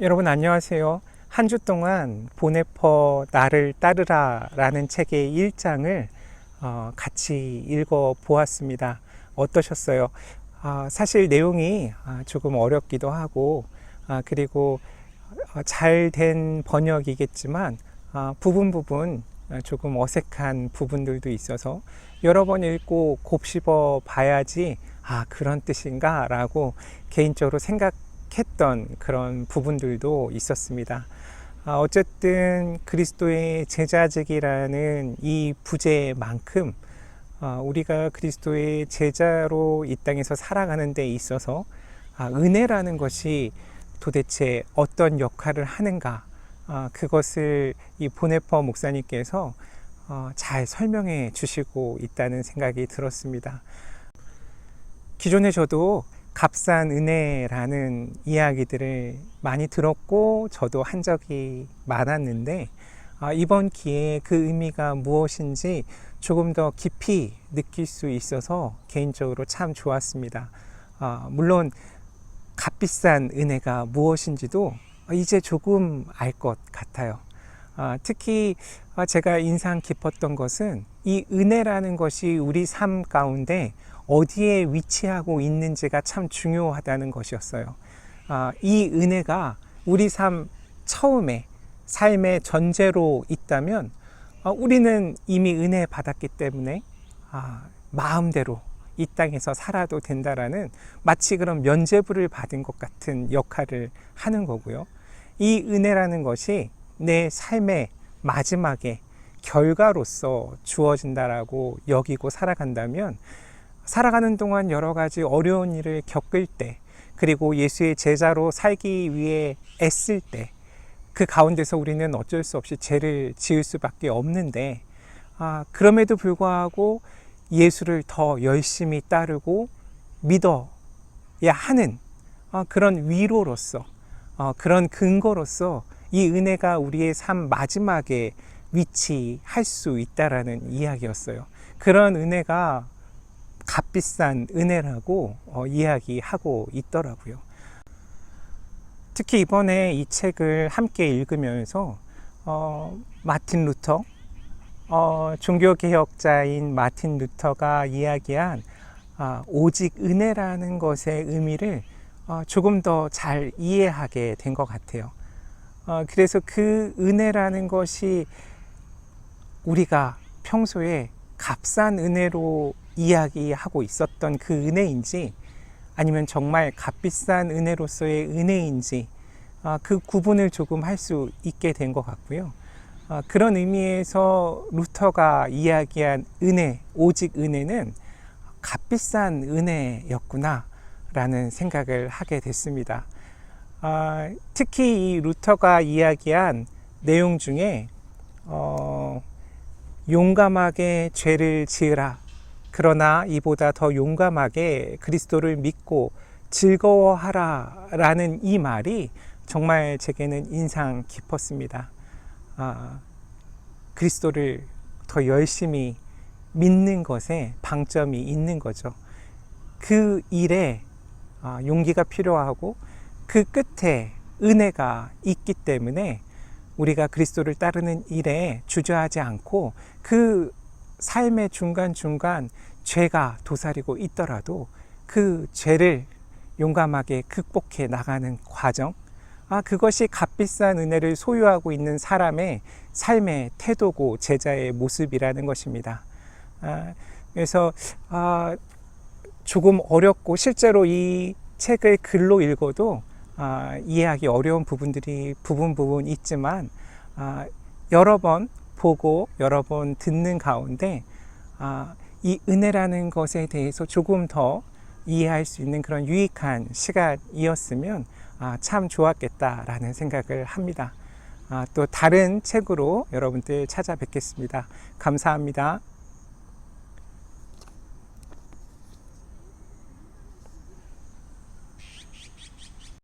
여러분 안녕하세요. 한 주 동안 보네퍼 나를 따르라 라는 책의 1장을 어, 같이 읽어 보았습니다. 어떠셨어요? 아, 사실 내용이 아, 조금 어렵기도 하고 아, 그리고 잘 된 번역이겠지만 아, 부분 부분 아, 조금 어색한 부분들도 있어서 여러 번 읽고 곱씹어 봐야지 아 그런 뜻인가 라고 개인적으로 생각 했던 그런 부분들도 있었습니다. 아, 어쨌든 그리스도의 제자직이라는 이 부재만큼 아, 우리가 그리스도의 제자로 이 땅에서 살아가는 데 있어서 아, 은혜라는 것이 도대체 어떤 역할을 하는가 아, 그것을 이 보네퍼 목사님께서 어, 잘 설명해 주시고 있다는 생각이 들었습니다. 기존에 저도 값싼 은혜라는 이야기들을 많이 들었고 저도 한 적이 많았는데 아, 이번 기회에 그 의미가 무엇인지 조금 더 깊이 느낄 수 있어서 개인적으로 참 좋았습니다. 아, 물론 값비싼 은혜가 무엇인지도 이제 조금 알 것 같아요. 아, 특히 제가 인상 깊었던 것은 이 은혜라는 것이 우리 삶 가운데 어디에 위치하고 있는지가 참 중요하다는 것이었어요. 아, 이 은혜가 우리 삶 처음에 삶의 전제로 있다면 아, 우리는 이미 은혜 받았기 때문에 아, 마음대로 이 땅에서 살아도 된다라는 마치 그런 면죄부를 받은 것 같은 역할을 하는 거고요. 이 은혜라는 것이 내 삶의 마지막에 결과로서 주어진다라고 여기고 살아간다면 살아가는 동안 여러 가지 어려운 일을 겪을 때, 그리고 예수의 제자로 살기 위해 애쓸 때, 그 가운데서 우리는 어쩔 수 없이 죄를 지을 수밖에 없는데, 아, 그럼에도 불구하고 예수를 더 열심히 따르고 믿어야 하는 아, 그런 위로로서, 아, 그런 근거로서 이 은혜가 우리의 삶 마지막에 위치할 수 있다라는 이야기였어요. 그런 은혜가 값비싼 은혜라고 어, 이야기하고 있더라고요. 특히 이번에 이 책을 함께 읽으면서 어, 마틴 루터, 어, 종교개혁자인 마틴 루터가 이야기한 아, 오직 은혜라는 것의 의미를 어, 조금 더 잘 이해하게 된 것 같아요. 어, 그래서 그 은혜라는 것이 우리가 평소에 값싼 은혜로 이야기하고 있었던 그 은혜인지 아니면 정말 값비싼 은혜로서의 은혜인지 아, 그 구분을 조금 할 수 있게 된 것 같고요. 아, 그런 의미에서 루터가 이야기한 은혜, 오직 은혜는 값비싼 은혜였구나 라는 생각을 하게 됐습니다. 아, 특히 이 루터가 이야기한 내용 중에 어, 용감하게 죄를 지으라 그러나 이보다 더 용감하게 그리스도를 믿고 즐거워하라 라는 이 말이 정말 제게는 인상 깊었습니다. 아, 그리스도를 더 열심히 믿는 것에 방점이 있는 거죠. 그 일에 아, 용기가 필요하고 그 끝에 은혜가 있기 때문에 우리가 그리스도를 따르는 일에 주저하지 않고 그 삶의 중간중간 죄가 도사리고 있더라도 그 죄를 용감하게 극복해 나가는 과정, 아, 그것이 값비싼 은혜를 소유하고 있는 사람의 삶의 태도고 제자의 모습이라는 것입니다. 아, 그래서, 아, 조금 어렵고 실제로 이 책을 글로 읽어도 아, 이해하기 어려운 부분들이 부분 부분 있지만 아, 여러 번 보고 여러 번 듣는 가운데 아, 이 은혜라는 것에 대해서 조금 더 이해할 수 있는 그런 유익한 시간이었으면 아, 참 좋았겠다라는 생각을 합니다. 아, 또 다른 책으로 여러분들 찾아뵙겠습니다. 감사합니다.